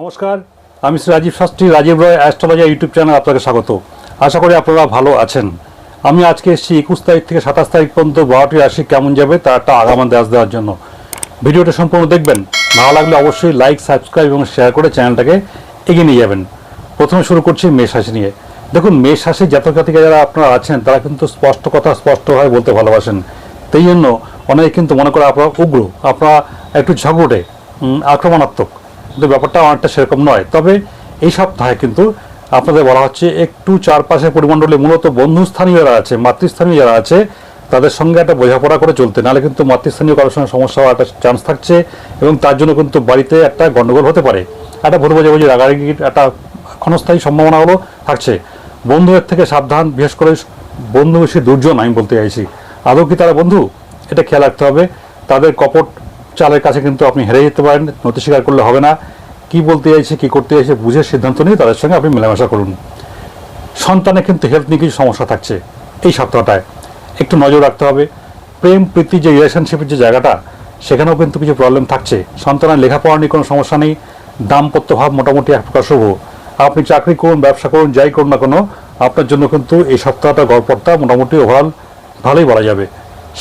নমস্কার, আমি Shri Rajiv Shastri, Rajiv Roy astrology YouTube channel আপনাকে স্বাগত। আশা করি আপনারা ভালো আছেন। আমি আজকে এসেছি একুশ তারিখ থেকে সাতাশ তারিখ পর্যন্ত বারোটি রাশি কেমন যাবে তার একটা আগামান দেশ দেওয়ার জন্য। ভিডিওটা সম্পূর্ণ দেখবেন। ভালো লাগলে অবশ্যই লাইক, সাবস্ক্রাইব এবং শেয়ার করে চ্যানেলটাকে এগিয়ে নিয়ে যাবেন। প্রথমে শুরু করছি মেষ রাশি নিয়ে। দেখুন, মেষ জাতক জাতিকা যারা আপনারা আছেন, তারা কিন্তু স্পষ্ট কথা স্পষ্টভাবে বলতে ভালোবাসেন। তাই জন্য অনেকে কিন্তু মনে করে আপনারা উগ্র, আপনারা একটু ঝগড়ে আক্রমণাত্মক। কিন্তু ব্যাপারটা অনেকটা সেরকম নয়। তবে এই সপ্তাহে কিন্তু আপনাদের বলা হচ্ছে একটু চারপাশের পরিমণ্ডলে মূলত বন্ধুস্থানীয় যারা আছে, মাতৃস্থানীয় যারা আছে, তাদের সঙ্গে একটা বোঝাপড়া করে চলতে। নাহলে কিন্তু মাতৃস্থানীয় কারোর সঙ্গে সমস্যা হওয়ার একটা চান্স থাকছে এবং তার জন্য কিন্তু বাড়িতে একটা গণ্ডগোল হতে পারে। একটা ভুল বোঝাবুঝি রাগারাগির একটা ক্ষণস্থায়ী সম্ভাবনাগুলো থাকছে। বন্ধুদের থেকে সাবধান, বিশেষ করে বন্ধু বেশি দুর্জন, আমি বলতে চাইছি। আদৌ কি তারা বন্ধু? এটা খেয়াল রাখতে হবে। তাদের কপট চালের কাছে কিন্তু আপনি হেরে যেতে পারেন নথি স্বীকার করলে হবে না। কি বলতে চাইছে, কি করতে চাইছে বুঝে সিদ্ধান্ত নিয়ে তাদের সঙ্গে আপনি মেলামেশা করুন। সন্তানের কিন্তু হেলথ নিয়ে কিছু সমস্যা থাকছে এই সপ্তাহটায় একটু নজর রাখতে হবে। প্রেম, প্রীতি, যে রিলেশনশিপের যে জায়গাটা, সেখানেও কিন্তু কিছু প্রবলেম থাকছে। সন্তানের লেখাপড়া নিয়ে কোনো সমস্যা নেই। দাম্পত্য ভাব মোটামুটি এক প্রকার শুভ। আপনি চাকরি করুন, ব্যবসা করুন, যাই করুন না কোনো, আপনার জন্য কিন্তু এই সপ্তাহটা গড়পড়টা মোটামুটি ওভারঅল ভালোই বলা যাবে।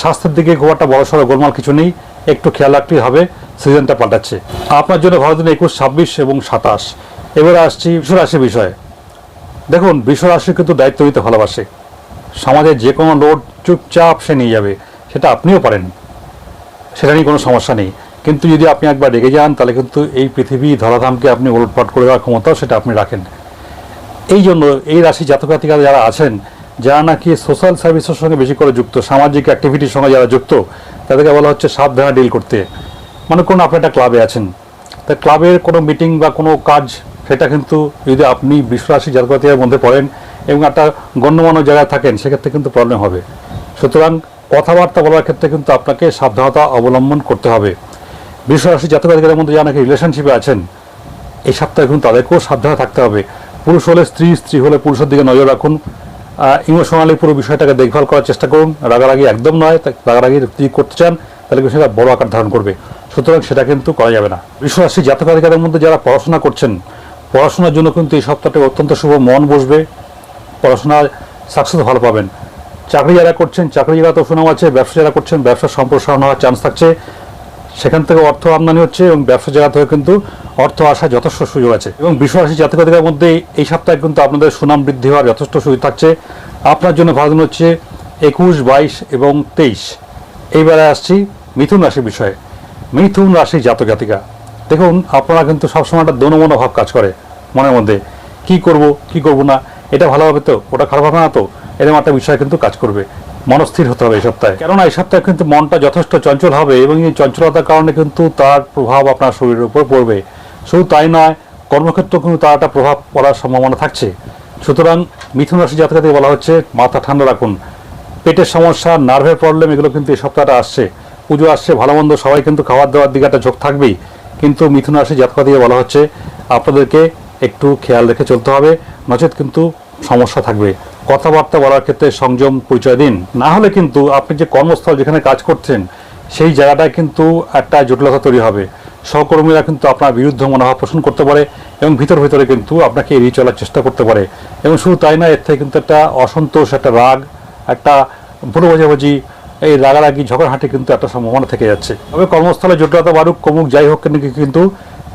স্বাস্থ্যের দিকে খুব একটা বড় সড়ো গোলমাল কিছু নেই। একটু খেয়াল রাখতেই হবে, সিজনটা পাল্টাচ্ছে। আপনার জন্য ভালো দিন একুশ, ছাব্বিশ এবং সাতাশ। এবারে আসছি বিশ্বরাশি বিষয়ে। দেখুন, বিশ্বরাশি কিন্তু দায়িত্ব নিতে ভালোবাসে। সমাজের যে কোনো লোড চুপচাপ সে নিয়ে যাবে, সেটা আপনিও পারেন। সেটা নিয়ে কোনো সমস্যা নেই। কিন্তু যদি আপনি একবার রেগে যান, তাহলে কিন্তু এই পৃথিবী ধরাধামকে আপনি ওলটপাট করে দেওয়ার ক্ষমতাও সেটা আপনি রাখেন। এই জন্য এই রাশি জাতকাতিকা যারা আছেন যারা নাকি সোশ্যাল সার্ভিসের সঙ্গে বেশি করে যুক্ত, সামাজিক অ্যাক্টিভিটির সঙ্গে যারা যুক্ত, তাদেরকে বলা হচ্ছে সাবধানে ডিল করতে। মানে কোন আপনি একটা ক্লাবে আছেন, তা ক্লাবের কোনো মিটিং বা কোনো কাজ, সেটা কিন্তু যদি আপনি বিশ্বরাশি জাতকাতিকার মধ্যে পড়েন এবং একটা গণ্যমান্য জায়গায় থাকেন, সেক্ষেত্রে কিন্তু প্রবলেম হবে। সুতরাং কথাবার্তা বলার ক্ষেত্রে কিন্তু আপনাকে সাবধানতা অবলম্বন করতে হবে। বিশ্বরাশি জাতকাতিকার মধ্যে যারা নাকি রিলেশনশিপে আছেন, এই সপ্তাহে কিন্তু তাদেরকেও সাবধানে থাকতে হবে। পুরুষ হলে স্ত্রী স্ত্রী হলে পুরুষের দিকে নজর রাখুন। ইমোশনালি পুরো বিষয়টাকে দেখভাল করার চেষ্টা করুন। রাগারাগি একদম নয় রাগারাগি যদি করতে চান, তাহলে সেটা বড় আকার ধারণ করবে। সুতরাং সেটা কিন্তু করা যাবে না। বিশ্বরাশি জাতকাধিকারের মধ্যে যারা পড়াশোনা করছেন, পড়াশোনার জন্য কিন্তু এই সপ্তাহটা অত্যন্ত শুভ, মন বসবে, পড়াশোনার সাকসেস ভালো পাবেন। চাকরি যারা করছেন, চাকরি যারা তো সুনাম আছে, ব্যবসা যারা করছেন, ব্যবসার সম্প্রসারণ হওয়ার চান্স থাকছে। সেখান থেকে অর্থ আমদানি হচ্ছে এবং ব্যবসা জায়গা থেকে কিন্তু অর্থ আসার যথেষ্ট সুযোগ আছে। এবং বিশ্বরাশি জাতকাধিকার মধ্যে এই সপ্তাহে কিন্তু আপনাদের সুনাম বৃদ্ধি হওয়ার যথেষ্ট সুযোগ থাকছে। আপনার জন্য ভালো দিন হচ্ছে একুশ, বাইশ এবং তেইশ। এইবারে আসছি মিথুন রাশির বিষয়ে। মিথুন রাশি জাতক জাতিকা। দেখুন, আপনারা কিন্তু সবসময় একটা দনমন ভাব কাজ করে মনের মধ্যে। কি করব কি করব না, এটা ভালো হবে তো? ওটা খারাপ হবে না তো? এরকম একটা বিষয় কিন্তু কাজ করবে। মনস্থির হতে হবে এই সপ্তাহে। কেননা এই সপ্তাহে কিন্তু মনটা যথেষ্ট চঞ্চল হবে এবং এই চঞ্চলতার কারণে কিন্তু তার প্রভাব আপনার শরীরের উপর পড়বে। শুধু তাই নয়, কর্মক্ষেত্রেও কিন্তু তার একটা প্রভাব পড়ার সম্ভাবনা থাকছে। সুতরাং মিথুন রাশি জাতকাতে বলা হচ্ছে, মাথা ঠান্ডা রাখুন। পেটের সমস্যা, নার্ভের প্রবলেম এগুলো কিন্তু এই সপ্তাহটা আসছে। পুজো আসছে, ভালো মন্দ সবাই কিন্তু খাবার দাবার দিকে একটা ঝোঁক থাকবেই। কিন্তু মিথুন রাশি জাতকা দিয়ে বলা হচ্ছে, আপনাদেরকে একটু খেয়াল রেখে চলতে হবে, নচেত কিন্তু সমস্যা থাকবে। কথাবার্তা বলার ক্ষেত্রে সংযম, পরিচয় দিন। না হলে কিন্তু আপনি যে কর্মস্থল যেখানে কাজ করছেন, সেই জায়গাটায় কিন্তু একটা জটিলতা তৈরি হবে। সহকর্মীরা কিন্তু আপনার বিরুদ্ধে মনোভাব পোষণ করতে পারে এবং ভিতর ভিতরে কিন্তু আপনাকে এড়িয়ে চলার চেষ্টা করতে পারে। এবং শুধু তাই না, এর থেকে কিন্তু একটা অসন্তোষ, একটা রাগ, একটা ভুল বোঝাবুঝি এই রাগারাগি ঝগড়াহাটি কিন্তু একটা সম্ভাবনা থেকে যাচ্ছে। তবে কর্মস্থলে জটিলতা বাড়ুক, কমুক, যাই হোক কেন কিন্তু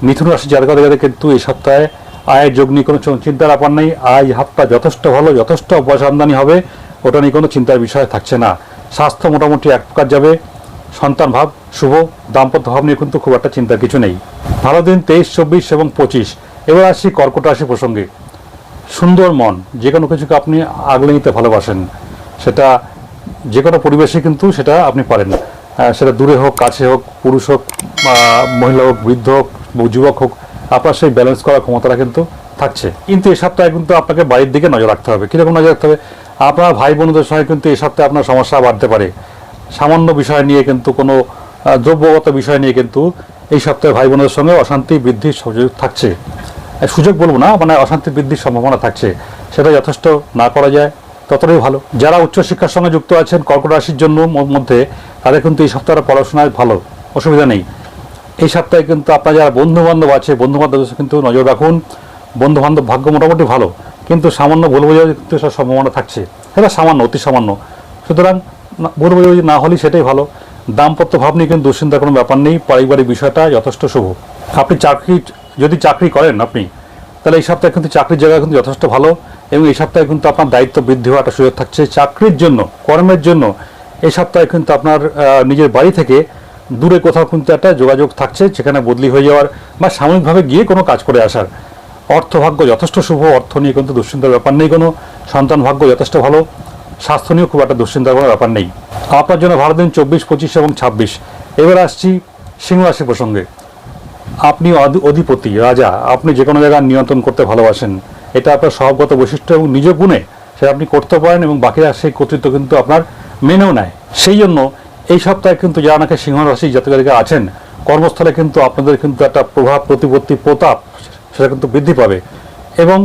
মিথুন রাশি জায়গাতে কিন্তু এই সপ্তাহে আয়ের যোগ নিয়ে কোনো চিন্তার ব্যাপার নেই। আয় হাতটা যথেষ্ট ভালো, যথেষ্ট পয়সা আমদানি হবে, ওটা নিয়ে কোনো চিন্তার বিষয় থাকছে না। স্বাস্থ্য মোটামুটি এক প্রকার যাবে। সন্তান ভাব, শুভ, দাম্পত্য ভাব নিয়ে কিন্তু খুব একটা চিন্তার কিছু নেই। ভালো দিন তেইশ, চব্বিশ এবং পঁচিশ। এবার আসি কর্কট রাশি প্রসঙ্গে। সুন্দর মন, যে কোনো কিছুকে আপনি আগলে নিতে ভালোবাসেন। সেটা যে কোনো পরিবেশে কিন্তু সেটা আপনি পারেন। সেটা দূরে হোক, কাছে হোক, পুরুষ হোক মহিলা হোক, বৃদ্ধ হোক, যুবক হোক আপনার সেই ব্যালেন্স করার ক্ষমতাটা কিন্তু থাকছে। কিন্তু এই সপ্তাহে কিন্তু আপনাকে বাড়ির দিকে নজর রাখতে হবে। কীরকম নজর রাখতে হবে? আপনার ভাই বোনদের সঙ্গে কিন্তু এই সপ্তাহে আপনার সমস্যা বাড়তে পারে। সামান্য বিষয় নিয়ে কিন্তু কোনো দ্রব্যগত বিষয় নিয়ে কিন্তু এই সপ্তাহে ভাই বোনদের সঙ্গে অশান্তি বৃদ্ধির সুযোগ থাকছে। সুযোগ বলব না মানে অশান্তি বৃদ্ধির সম্ভাবনা থাকছে। সেটা যথেষ্ট না করা যায়, ততটাই ভালো। যারা উচ্চশিক্ষার সঙ্গে যুক্ত আছেন, কর্কট রাশির জন্য মধ্যে তাদের কিন্তু এই সপ্তাহে পড়াশোনায় ভালো। অসুবিধা নেই। এই সপ্তাহে কিন্তু আপনার যারা বন্ধু বান্ধব আছে বন্ধু বান্ধব কিন্তু নজর রাখুন। বন্ধু বান্ধব ভাগ্য মোটামুটি ভালো, কিন্তু সামান্য ভুল বোঝাবুঝি কিন্তু সব সম্ভাবনা থাকছে। এটা সামান্য, অতি সামান্য। সুতরাং ভুল বোঝাবুঝি না হলেই সেটাই ভালো। দাম্পত্য ভাব নিয়ে কিন্তু দুশ্চিন্তার কোনো ব্যাপার নেই, পারিবারিক বিষয়টা যথেষ্ট শুভ। আপনি চাকরি, যদি চাকরি করেন আপনি, তাহলে এই সপ্তাহে কিন্তু চাকরির জায়গা কিন্তু যথেষ্ট ভালো এবং এই সপ্তাহে কিন্তু আপনার দায়িত্ব বৃদ্ধি হওয়ার সুযোগ থাকছে। চাকরির জন্য, কর্মের জন্য এই সপ্তাহে কিন্তু আপনার নিজের বাড়ি থেকে দূরে কোথাও কিন্তু একটা যোগাযোগ থাকছে সেখানে বদলি হয়ে যাওয়ার বা সাময়িকভাবে গিয়ে কোনো কাজ করে আসার। অর্থভাগ্য যথেষ্ট শুভ, অর্থ নিয়ে কিন্তু দুশ্চিন্তার ব্যাপার নেই কোনো। সন্তান ভাগ্য যথেষ্ট ভালো, স্বাস্থ্য নিয়েও খুব একটা দুশ্চিন্তার কোনো ব্যাপার নেই। আপনার জন্য ভালো দিন চব্বিশ, পঁচিশ এবং ছাব্বিশ। এবার আসছি সিংহ রাশি প্রসঙ্গে। আপনি অধি- অধিপতি, রাজা, আপনি যে কোনো জায়গায় নিয়ন্ত্রণ করতে ভালোবাসেন। এটা আপনার স্বভাবগত বৈশিষ্ট্য এবং নিজ গুণে সেটা আপনি করতে পারেন এবং বাকিরা সেই কর্তৃত্ব কিন্তু আপনার মেনেও নেয়। সেই জন্য এই সপ্তাহে কিন্তু যারা নাকি সিংহ রাশি জাতকারিকা আছেন, কর্মস্থলে কিন্তু আপনাদের কিন্তু একটা প্রভাব, প্রতিপত্তি, প্রতাপ সেটা কিন্তু বৃদ্ধি পাবে। এবং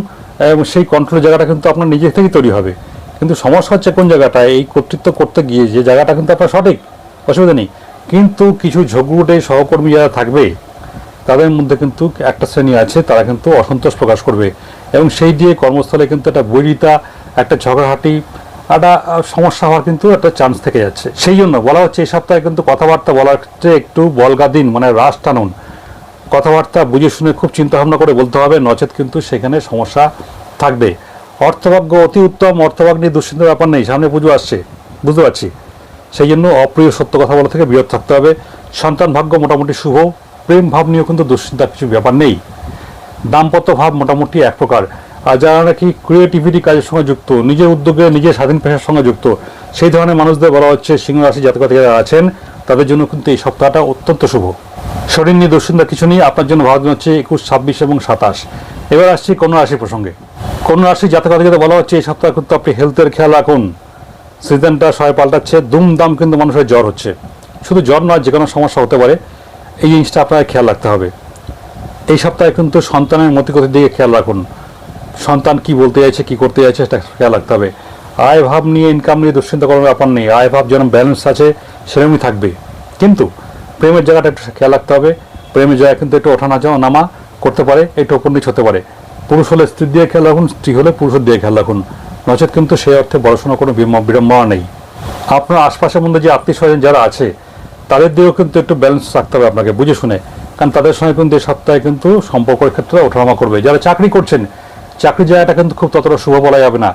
সেই কন্ট্রোল জায়গাটা কিন্তু আপনার নিজে থেকেই তৈরি হবে। কিন্তু সমস্যা হচ্ছে কোন জায়গাটায় এই কর্তৃত্ব করতে গিয়ে যে জায়গাটা কিন্তু আপনার সঠিক, অসুবিধা নেই। কিন্তু কিছু ঝগড়ুটে সহকর্মী যারা থাকবে, তাদের মধ্যে কিন্তু একটা শ্রেণি আছে, তারা কিন্তু অসন্তোষ প্রকাশ করবে। এবং সেই দিয়ে কর্মস্থলে কিন্তু একটা বৈরিতা, একটা ঝগড়াহাটি একটা সমস্যা হওয়ার কিন্তু একটা চান্স থেকে যাচ্ছে। সেই জন্য বলা হচ্ছে এই সপ্তাহে কিন্তু কথাবার্তা বলার ক্ষেত্রে একটু বলগা দিন মানে রাস টানুন। কথাবার্তা বুঝে শুনে খুব চিন্তা ভাবনা করে বলতে হবে, নচেত কিন্তু সেখানে সমস্যা থাকবে। অর্থভাগ্য অতি উত্তম, অর্থভাগ নিয়ে দুশ্চিন্তার ব্যাপার নেই, সামনে পুজো আসছে, বুঝতে পারছি। সেই জন্য অপ্রিয় সত্য কথা বলা থেকে বিরত থাকতে হবে। সন্তান ভাগ্য মোটামুটি শুভ, প্রেম ভাব নিয়েও কিন্তু দুশ্চিন্তার কিছু ব্যাপার নেই। দাম্পত্য ভাব মোটামুটি এক প্রকার। আর যারা নাকি ক্রিয়েটিভিটি কাজের সঙ্গে যুক্ত, নিজের উদ্যোগে নিজের স্বাধীন পেশার সঙ্গে যুক্ত, সেই ধরনের মানুষদের বলা হচ্ছে সিংহ রাশি জাতক যারা আছেন, তাদের জন্য কিন্তু এই সপ্তাহটা অত্যন্ত শুভ। শরীর নিয়ে দুশ্চিন্তা কিছু নেই, আপনার জন্য ভালো দিন হচ্ছে একুশ, ছাব্বিশ এবং সাতাশ। এবার আসছি কোনো রাশি প্রসঙ্গে। কোনো রাশি জাতক যাতে বলা হচ্ছে এই সপ্তাহে কিন্তু আপনি হেলথের খেয়াল রাখুন। সিজনটা সবাই পাল্টাচ্ছে দুমদাম কিন্তু মানুষের জ্বর হচ্ছে। শুধু জ্বর নয় যে কোনো সমস্যা হতে পারে, এই জিনিসটা আপনাকে খেয়াল রাখতে হবে। এই সপ্তাহে কিন্তু সন্তানের মতিগতির দিকে খেয়াল রাখুন। সন্তান কি বলতে চাইছে, কি করতে চাইছে, সেটা খেয়াল রাখতে হবে। আয় ভাব নিয়ে ইনকাম নিয়ে দুশ্চিন্তা করার ব্যাপার নেই। আয় ভাব যেন ব্যালেন্স আছে, সেরকমই থাকবে। কিন্তু প্রেমের জায়গাটা একটু খেয়াল রাখতে হবে। প্রেমের জায়গা কিন্তু একটু ওঠানা যাওয়া, নামা করতে পারে একটু ওপর নিচ হতে পারে। পুরুষ হলে স্ত্রী দিয়ে খেয়াল রাখুন, স্ত্রী হলে পুরুষের দিয়ে খেয়াল রাখুন। নচেত কিন্তু সেই অর্থে বড়সড় কোনো বিড়ম্বনা নেই। আপনার আশপাশের মধ্যে যে আত্মীয় স্বজন যারা আছে, তাদের দিয়েও কিন্তু একটু ব্যালেন্স রাখতে হবে আপনাকে, বুঝে শুনে। কারণ তাদের সঙ্গে কিন্তু এই সপ্তাহে কিন্তু সম্পর্কের ক্ষেত্রে ওঠানামা করবে। যারা চাকরি করছেন চাকরি জায়গাটা কিন্তু খুব ততটা শুভ বলা যাবে না।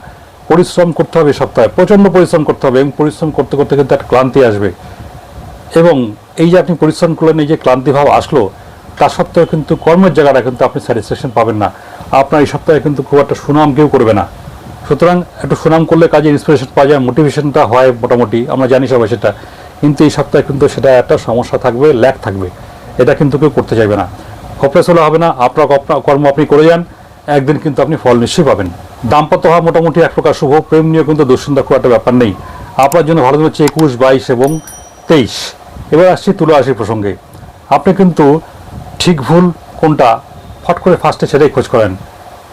পরিশ্রম করতে হবে সপ্তাহে, প্রচণ্ড পরিশ্রম করতে হবে এবং পরিশ্রম করতে করতে কিন্তু একটা ক্লান্তি আসবে। এবং এই যে আপনি পরিশ্রম করলেন, এই যে ক্লান্তি ভাব আসলো, তা সত্ত্বেও কিন্তু কর্মের জায়গাটা কিন্তু আপনি স্যাটিসফ্যাকশন পাবেন না। আপনার এই সপ্তাহে কিন্তু খুব একটা সুনাম কেউ করবে না। সুতরাং একটু সুনাম করলে কাজে ইন্সপিরেশন পাওয়া যায় মোটিভেশনটা হয় মোটামুটি, আমরা জানি সবাই সেটা। কিন্তু এই সপ্তাহে কিন্তু সেটা একটা সমস্যা থাকবে ল্যাক থাকবে। এটা কিন্তু কেউ করতে চাইবে না। হপলেস হলে হবে না, আপনার কর্ম আপনি করে যান। একদিন কিন্তু আপনি ফল নিশ্চয়ই পাবেন। দাম্পত্য হওয়া মোটামুটি এক প্রকার শুভ, প্রেম নিয়ে কিন্তু দুশ্চিন্তা খুব একটা ব্যাপার নেই। আপনার জন্য ভালো হচ্ছে একুশ, বাইশ এবং তেইশ। এবার আসছি তুলা রাশি প্রসঙ্গে। আপনি কিন্তু ঠিক ভুল কোনটা ফট করে ফার্স্টে সেটাই খোঁজ করেন।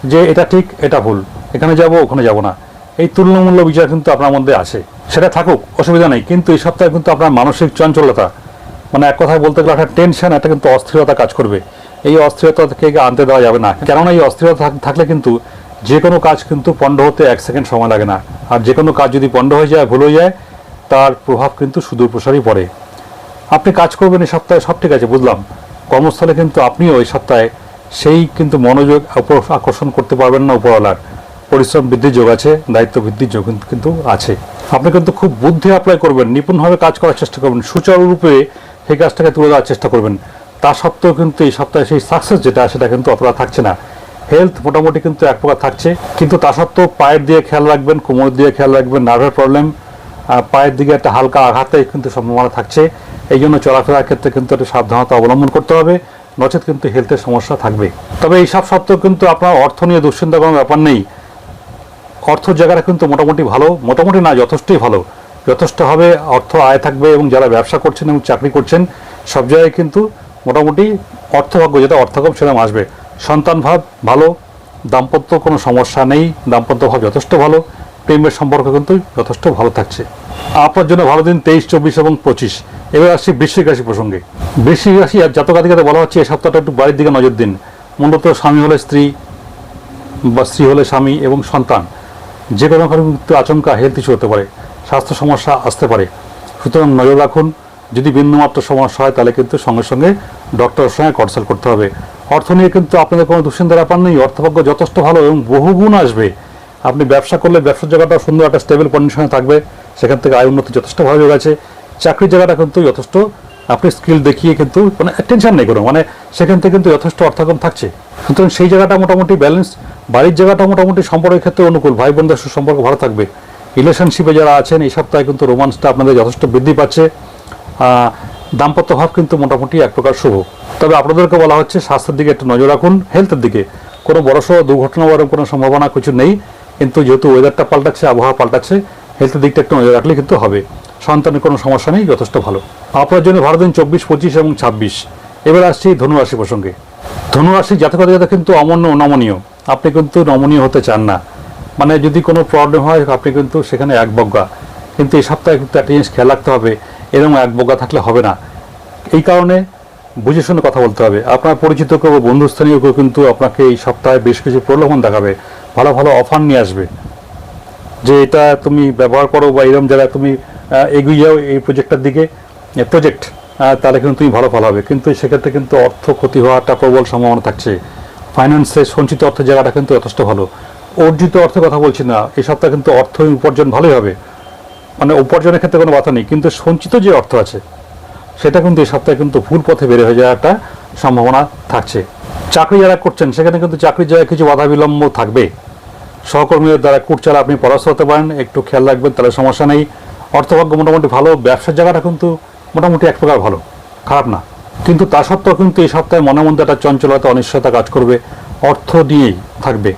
যে এটা ঠিক, এটা ভুল। এখানে যাব, ওখানে যাব না। এই তুলনামূল্য বিচার কিন্তু আপনার মধ্যে আছে। সেটা থাকুক, অসুবিধা নেই। কিন্তু এই সপ্তাহে কিন্তু আপনার মানসিক চঞ্চলতা মানে এক কথায় বলতে গেলে একটা টেনশন একটা কিন্তু অস্থিরতা কাজ করবে। এই অস্থিরতা থেকে আনতে দেওয়া যাবে না। কেননা এই অস্থিরতা থাকলে কিন্তু যে কোনো কাজ কিন্তু পণ্ড হতে এক সেকেন্ড সময় লাগে না। আর যে কোনো কাজ যদি পণ্ড হয়ে যায়, ভুল হয়ে যায়, তার প্রভাব কিন্তু সুদূর প্রসারই পড়ে। আপনি কাজ করবেন এই সপ্তাহে, সব ঠিক আছে, বুঝলাম। কর্মস্থলে কিন্তু আপনিও এই সপ্তাহে সেই কিন্তু মনোযোগ আকর্ষণ করতে পারবেন না উপরওয়ালার। পরিশ্রম বৃদ্ধির যোগ আছে, দায়িত্ব বৃদ্ধির যোগ কিন্তু আছে। আপনি কিন্তু খুব বুদ্ধি অ্যাপ্লাই করবেন, নিপুণভাবে কাজ করার চেষ্টা করবেন, সুচারুরূপে সেই কাজটাকে তুলে দেওয়ার চেষ্টা করবেন। তা সত্ত্বেও কিন্তু এই সপ্তাহে সেই সাকসেস যেটা, সেটা কিন্তু অতটা থাকছে না। হেলথ মোটামুটি কিন্তু এক প্রকার থাকছে। কিন্তু তা সত্ত্বেও পায়ের দিয়ে খেয়াল রাখবেন কোমর দিয়ে খেয়াল রাখবেন নার্ভের প্রবলেম পায়ের দিকে একটা হালকা আঘাতে কিন্তু সম্ভাবনা থাকছে। এই জন্য চলাফেরার ক্ষেত্রে কিন্তু একটা সাবধানতা অবলম্বন করতে হবে। নচেত কিন্তু হেলথের সমস্যা থাকবে। তবে এই সব সত্ত্বেও কিন্তু আপনার অর্থ নিয়ে দুশ্চিন্তা কোনো ব্যাপার নেই। অর্থ জায়গাটা কিন্তু মোটামুটি ভালো। মোটামুটি না, যথেষ্টই ভালো। যথেষ্ট হবে অর্থ আয় থাকবে এবং যারা ব্যবসা করছেন এবং চাকরি করছেন, সব জায়গায় কিন্তু মোটামুটি অর্থভাগ্য যেটা অর্থকম সেরকম আসবে। সন্তান ভাব ভালো, দাম্পত্য কোনো সমস্যা নেই, দাম্পত্য ভাব যথেষ্ট ভালো, প্রেমের সম্পর্ক কিন্তু যথেষ্ট ভালো থাকছে। আপনার জন্য ভালো দিন তেইশ, চব্বিশ এবং পঁচিশ। এবার আসছি বৃশ্চিক রাশি প্রসঙ্গে। বৃশ্চিক রাশি আর জাতকাধিকাতে বলা হচ্ছে এই সপ্তাহটা একটু বাড়ির দিকে নজর দিন। মূলত স্বামী হলে স্ত্রী বা স্ত্রী হলে স্বামী এবং সন্তান। যে কোনো কারণে কিন্তু আচমকা হেলথ ইস্যু হতে পারে। স্বাস্থ্য সমস্যা আসতে পারে। সুতরাং নজর রাখুন। যদি বিন্দুমাত্র সমস্যা হয়, তাহলে কিন্তু সঙ্গে সঙ্গে ডক্টরের সঙ্গে কনসাল্ট করতে হবে। অর্থ নিয়ে কিন্তু আপনাদের কোনো দুশ্চিন্তার ব্যাপার নেই, অর্থভাগ্য যথেষ্ট ভালো এবং বহুগুণ আসবে। আপনি ব্যবসা করলে ব্যবসার জায়গাটা সুন্দর একটা স্টেবল কন্ডিশনে থাকবে, সেখান থেকে আয় উন্নতি যথেষ্ট ভালো যোগ আছে চাকরির জায়গাটা কিন্তু যথেষ্ট, আপনি স্কিল দেখিয়ে কিন্তু মানে টেনশন নেই কোনো মানে সেখান থেকে কিন্তু যথেষ্ট অর্থাগম থাকছে। সুতরাং সেই জায়গাটা মোটামুটি ব্যালেন্স বাড়ির জায়গাটা মোটামুটি সম্পর্কের ক্ষেত্রে অনুকূল ভাই বোনদের সুসম্পর্ক ভালো থাকবে। রিলেশনশিপে যারা আছেন, এই সপ্তাহে কিন্তু রোমান্সটা আপনাদের যথেষ্ট বৃদ্ধি পাচ্ছে। দাম্পত্য ভাব কিন্তু মোটামুটি এক প্রকার শুভ। তবে আপনাদেরকে বলা হচ্ছে, স্বাস্থ্যের দিকে একটু নজর রাখুন হেলথের দিকে। কোনো বড়সড় দুর্ঘটনা হওয়ার কোনো সম্ভাবনা কিছু নেই, কিন্তু যেহেতু ওয়েদারটা পাল্টাচ্ছে, আবহাওয়া পাল্টাচ্ছে হেলথের দিকটা একটু নজর রাখলে কিন্তু হবে। সন্তানের কোনো সমস্যা নেই, যথেষ্ট ভালো। আপনার জন্য ভালো দিন চব্বিশ, পঁচিশ এবং ছাব্বিশ। এবার আসছি ধনুরাশি প্রসঙ্গে। ধনুরাশি জাতকতা কিন্তু অমন্য, নমনীয়। আপনি কিন্তু নমনীয় হতে চান না। মানে যদি কোনো প্রবলেম হয়, আপনি কিন্তু সেখানে এক বজ্ঞা কিন্তু এই সপ্তাহে কিন্তু একটা জিনিস খেয়াল রাখতে হবে এরকম এক বোকা থাকলে হবে না। এই কারণে বুঝে শুনে কথা বলতে হবে। আপনার পরিচিত কেউ, বন্ধুস্থানীয় কেউ কিন্তু আপনাকে এই সপ্তাহে বেশ কিছু প্রলোভন দেখাবে, ভালো ভালো অফার নিয়ে আসবে। যে এটা তুমি ব্যবহার করো বা এরকম জায়গায় তুমি এগিয়ে যাও এই প্রজেক্টটার দিকে প্রজেক্ট তাহলে কিন্তু তুমি ভালো ফল হবে। কিন্তু সেক্ষেত্রে কিন্তু অর্থ ক্ষতি হওয়াটা প্রবল সম্ভাবনা থাকছে। ফাইন্যান্সে সঞ্চিত অর্থের জায়গাটা কিন্তু যথেষ্ট ভালো। অর্জিত অর্থের কথা বলছি না। এই সপ্তাহে কিন্তু অর্থ উপার্জন ভালোই হবে। মানে উপার্জনের ক্ষেত্রে কোনো বাধা নেই, কিন্তু সঞ্চিত যে অর্থ আছে, সেটা কিন্তু এই সপ্তাহে কিন্তু ভুল পথে বের হয়ে যাওয়ার একটা সম্ভাবনা থাকছে। চাকরি যারা করছেন, সেখানে কিন্তু চাকরির জায়গায় কিছু বাধা বিলম্ব থাকবে। সহকর্মীদের দ্বারা কুটচালা আপনি পরাস্ত হতে পারেন, একটু খেয়াল রাখবেন, তাহলে সমস্যা নেই। অর্থভাগ্য মোটামুটি ভালো, ব্যবসার জায়গাটা কিন্তু মোটামুটি এক প্রকার ভালো, খারাপ না। কিন্তু তা সত্ত্বেও কিন্তু এই সপ্তাহে মনের মধ্যে একটা চঞ্চলতা, অনিশ্চয়তা কাজ করবে, অর্থ নিয়েই থাকবে।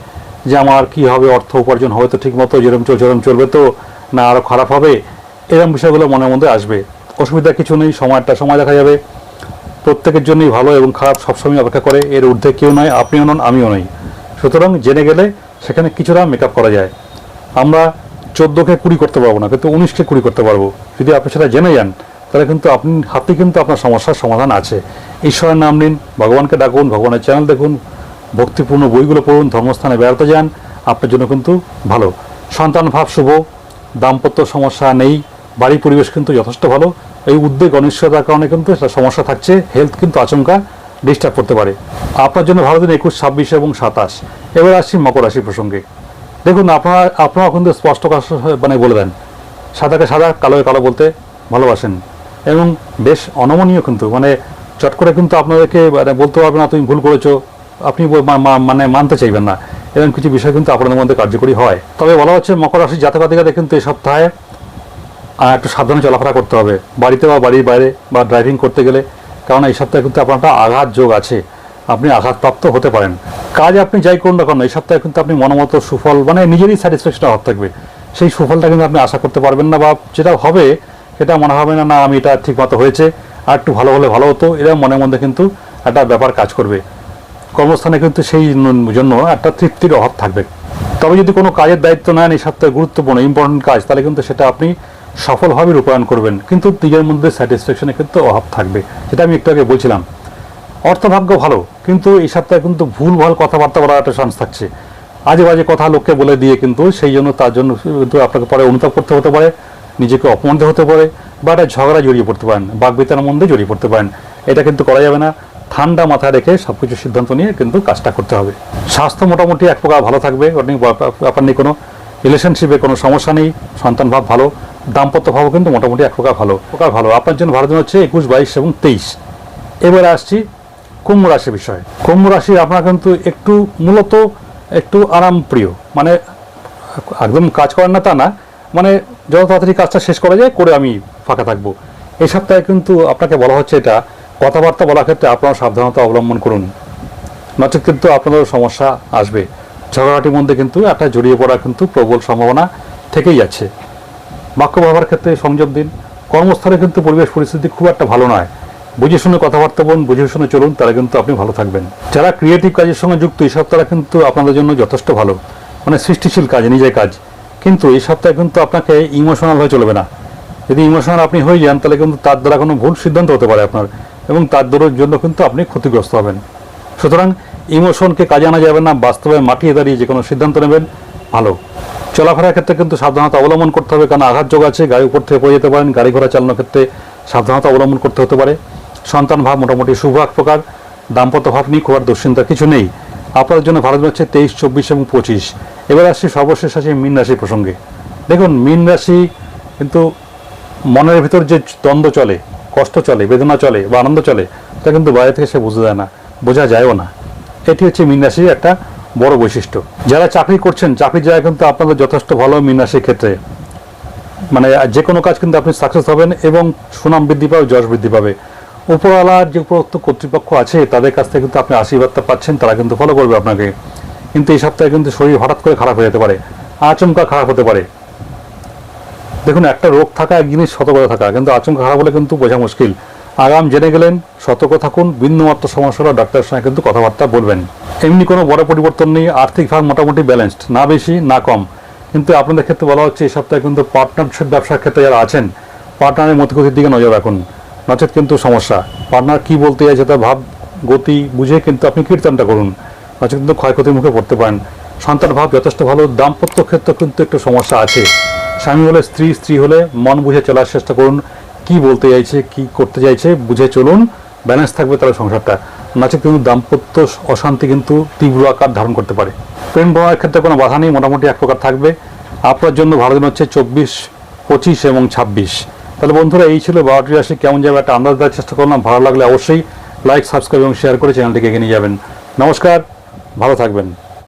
যে আমার কি হবে, অর্থ উপার্জন হবে তো ঠিক মতো যেরকম চলছে চলবে তো না আরও খারাপ হবে? এরকম বিষয়গুলো মনের মধ্যে আসবে। অসুবিধা কিছু নেই, সময়টা সময় দেখা যাবে। প্রত্যেকের জন্যই ভালো এবং খারাপ সবসময় অপেক্ষা করে, এর ঊর্ধ্বে কেউ নয় আপনিও নন, আমিও নই। সুতরাং জেনে গেলে সেখানে কিছুটা মেকআপ করা যায়। আমরা চোদ্দোকে কুড়ি করতে পারব না, কিন্তু উনিশকে কুড়ি করতে পারব। যদি আপনি সেটা জেনে যান, তাহলে কিন্তু আপনি, হাতে কিন্তু আপনার সমস্যার সমাধান আছে। ঈশ্বরের নাম নিন, ভগবানকে ডাকুন, ভগবানের চ্যানেল দেখুন, ভক্তিপূর্ণ বইগুলো পড়ুন, ধর্মস্থানে বেড়াতে যান, আপনার জন্য কিন্তু ভালো। সন্তান, ভাব, শুভ। দাম্পত্য সমস্যা নেই, বাড়ির পরিবেশ কিন্তু যথেষ্ট ভালো। এই উদ্বেগ, অনিশ্চয়তার কারণে কিন্তু একটা সমস্যা থাকছে হেলথ কিন্তু আচমকা ডিস্টার্ব করতে পারে। আপনার জন্য ভালো দিন একুশ, ছাব্বিশ এবং সাতাশ। এবার আসছি মকর রাশি প্রসঙ্গে। দেখুন, আপনারা আপনারা কিন্তু স্পষ্ট মানে বলে দেন। সাদাকে সাদা, কালোকে কালো বলতে ভালোবাসেন। এবং বেশ অনমনীয় কিন্তু মানে চট করে কিন্তু আপনাদেরকে মানে বলতে পারবে না তুমি ভুল করেছ। আপনি মানে মানতে চাইবেন না। এরকম কিছু বিষয় কিন্তু আপনাদের মধ্যে কার্যকরী হয়। তবে বলা হচ্ছে মকর রাশির জাতকাতিকাদের কিন্তু এই সপ্তাহে একটু সাবধানে চলাফেরা করতে হবে। বাড়িতে বা বাড়ির বাইরে বা ড্রাইভিং করতে গেলে, কারণ এই সপ্তাহে কিন্তু আপনার একটা আঘাত যোগ আছে। আপনি আঘাতপ্রাপ্ত হতে পারেন। কাজ আপনি যাই করুন না কেন, এই সপ্তাহে কিন্তু আপনি মনোমতো সুফল মানে নিজেরই স্যাটিসফ্যাকশন অভাব থাকবে। সেই সুফলটা কিন্তু আপনি আশা করতে পারবেন না বা যেটা হবে, সেটা মনে হবে না না, আমি এটা ঠিক মতো হয়েছে, আর একটু ভালো হলে ভালো হতো, এরা মনের মধ্যে কিন্তু একটা ব্যাপার কাজ করবে। কর্মস্থানে কিন্তু সেই জন্য একটা তৃপ্তির অভাব থাকবে। তবে যদি কোনো কাজের দায়িত্ব নেন, এই সপ্তাহে গুরুত্বপূর্ণ ইম্পর্টেন্ট কাজ, তাহলে কিন্তু সেটা আপনি সফলভাবে রূপায়ণ করবেন। কিন্তু নিজের মধ্যে স্যাটিসফ্যাকশনের কিন্তু অভাব থাকবে। যেটা আমি একটু আগে বলছিলাম। অর্থভাগ্য ভালো, কিন্তু এই সপ্তাহে কিন্তু ভুল ভালো কথাবার্তা বলার একটা চান্স থাকছে। আজে বাজে কথা লোককে বলে দিয়ে কিন্তু সেই জন্য তার জন্য কিন্তু আপনাকে পরে অনুতাপ করতে হতে পারে, নিজেকে অপমানিত হতে পারে, বা একটা ঝগড়া জড়িয়ে পড়তে পারেন বাগবিতার মধ্যে জড়িয়ে পড়তে পারেন। এটা কিন্তু করা যাবে না। ঠান্ডা মাথায় রেখে সব কিছু সিদ্ধান্ত নিয়ে কিন্তু কাজটা করতে হবে। স্বাস্থ্য মোটামুটি এক প্রকার ভালো থাকবে ব্যাপার নেই কোনো রিলেশনশিপে কোনো সমস্যা নেই, সন্তান ভাব ভালো, দাম্পত্য ভাবও কিন্তু মোটামুটি এক প্রকার ভালো প্রকার ভালো। আপনার জন্য ভালো হচ্ছে একুশ, বাইশ এবং তেইশ। এবারে আসছি কুম্ভ রাশি বিষয়ে। কুম্ভ রাশি আপনার কিন্তু একটু মূলত একটু আরাম প্রিয় মানে একদম কাজ করেন না তা না মানে যত তাড়াতাড়ি কাজটা শেষ করা যায় করে আমি ফাঁকা থাকব। এই সপ্তাহে কিন্তু আপনাকে বলা হচ্ছে এটা কথাবার্তা বলার ক্ষেত্রে আপনারা সাবধানতা অবলম্বন করুন। নচেত কিন্তু আপনাদের সমস্যা আসবে। ঝগড়াটির মধ্যে কিন্তু একটা জড়িয়ে পড়া কিন্তু প্রবল সম্ভাবনা থেকেই যাচ্ছে। বাক্য ব্যবহার ক্ষেত্রে সংযম দিন। কর্মস্থলে কিন্তু পরিবেশ পরিস্থিতি খুব একটা ভালো নয়। বুঝে শুনে কথাবার্তা বলুন, বুঝে শুনে চলুন তারা কিন্তু আপনি ভালো থাকবেন। যারা ক্রিয়েটিভ কাজের সঙ্গে যুক্ত, এই সপ্তাহটা কিন্তু আপনাদের জন্য যথেষ্ট ভালো। মানে সৃষ্টিশীল কাজ, নিজের কাজ। কিন্তু এই সপ্তাহে কিন্তু আপনাকে ইমোশনাল হয়ে চলবে না। যদি ইমোশনাল আপনি হয়ে যান, তাহলে কিন্তু তার দ্বারা কোনো ভুল সিদ্ধান্ত হতে পারে আপনার। এবং তার দ্বারার জন্য কিন্তু আপনি ক্ষতিগ্রস্ত হবেন। সুতরাং ইমোশনকে কাজে আনা যাবে না, বাস্তবে মাটিয়ে দাঁড়িয়ে যে কোনো সিদ্ধান্ত নেবেন, ভালো। চলাফেরার ক্ষেত্রে কিন্তু সাবধানতা অবলম্বন করতে হবে, কারণ আঘাত যোগ আছে, গাড়ি উপর থেকে পড়ে যেতে পারেন, গাড়ি ঘোড়া চালানোর ক্ষেত্রে সাবধানতা অবলম্বন করতে হতে পারে। সন্তান ভাব মোটামুটি শুভ এক প্রকার, দাম্পত্য ভাব নিয়ে খুব দুশ্চিন্তা কিছু নেই। আপনাদের জন্য ভারত হচ্ছে তেইশ, চব্বিশ এবং পঁচিশ। এবার আসছি সর্বশেষ আছে মীন রাশি প্রসঙ্গে। দেখুন, মীন রাশি কিন্তু মনের ভিতর যে দ্বন্দ্ব চলে কষ্ট চলে, বেদনা চলে বা আনন্দ চলে, তা কিন্তু বাইরে থেকে সে বোঝা যায় না, বোঝা যায়ও না। এটি হচ্ছে মীন রাশির একটা বড় বৈশিষ্ট্য। যারা চাকরি করছেন, চাকরির জায়গা কিন্তু আপনাদের যথেষ্ট ভালো মীন রাশির ক্ষেত্রে। মানে যে কোনো কাজ কিন্তু আপনি সাকসেস হবেন এবং সুনাম বৃদ্ধি পাবে, যশ বৃদ্ধি পাবে। উপরওয়ালার যে উপরোক্ত কর্তৃপক্ষ আছে, তাদের কাছ থেকে কিন্তু আপনি আশীর্বাদটা পাচ্ছেন, তারা কিন্তু ফলো করবে আপনাকে। কিন্তু এই সপ্তাহে কিন্তু শরীর হঠাৎ করে খারাপ হয়ে যেতে পারে, আচমকা খারাপ হতে পারে। দেখুন, একটা রোগ থাকা এক জিনিস সতর্কতা থাকা, কিন্তু আচমকা খারাপ হলে কিন্তু বোঝা মুশকিল। আগাম জেনে গেলেন, সতর্ক থাকুন, বিন্দুমাত্র সমস্যা হলে ডাক্তারের সঙ্গে কিন্তু কথাবার্তা বলবেন। এমনি কোনো বড় পরিবর্তন নেই, আর্থিক ভাগ মোটামুটি ব্যালেন্সড না বেশি, না কম। কিন্তু আপনাদের ক্ষেত্রে বলা হচ্ছে, এই সপ্তাহে কিন্তু পার্টনারশিপ ব্যবসার ক্ষেত্রে যারা আছেন পার্টনারের মতিগতির দিকে নজর রাখুন। নচেত কিন্তু সমস্যা। পার্টনার কি বলতে চাইছে তার ভাব, গতি বুঝে কিন্তু আপনি কীর্তনটা করুন। নচেত কিন্তু ক্ষয়ক্ষতির মুখে পড়তে পারেন। সন্তান ভাব যথেষ্ট ভালো, দাম্পত্য ক্ষেত্রে কিন্তু একটু সমস্যা আছে। স্বামী হলে স্ত্রী স্ত্রী হলে মন বুঝে চলার চেষ্টা করুন। কি বলতে চাইছে, কি করতে চাইছে, বুঝে চলুন। ব্যালেন্স থাকবে তাহলে সংসারটা। নাচে কিন্তু দাম্পত্য অশান্তি কিন্তু তীব্র আকার ধারণ করতে পারে। প্রেম প্রমাণের ক্ষেত্রে কোনো বাধা নেই, মোটামুটি এক প্রকার থাকবে। আপনার জন্য ভালো দিন হচ্ছে চব্বিশ, পঁচিশ এবং ছাব্বিশ। তাহলে বন্ধুরা, এই ছিল বারোটি রাশি। কেমন যাবে একটা আন্দাজ দেওয়ার চেষ্টা করলাম। ভালো লাগলে অবশ্যই লাইক সাবস্ক্রাইব এবং শেয়ার করে চ্যানেলটিকে এগিয়ে নিয়ে যাবেন। নমস্কার, ভালো থাকবেন।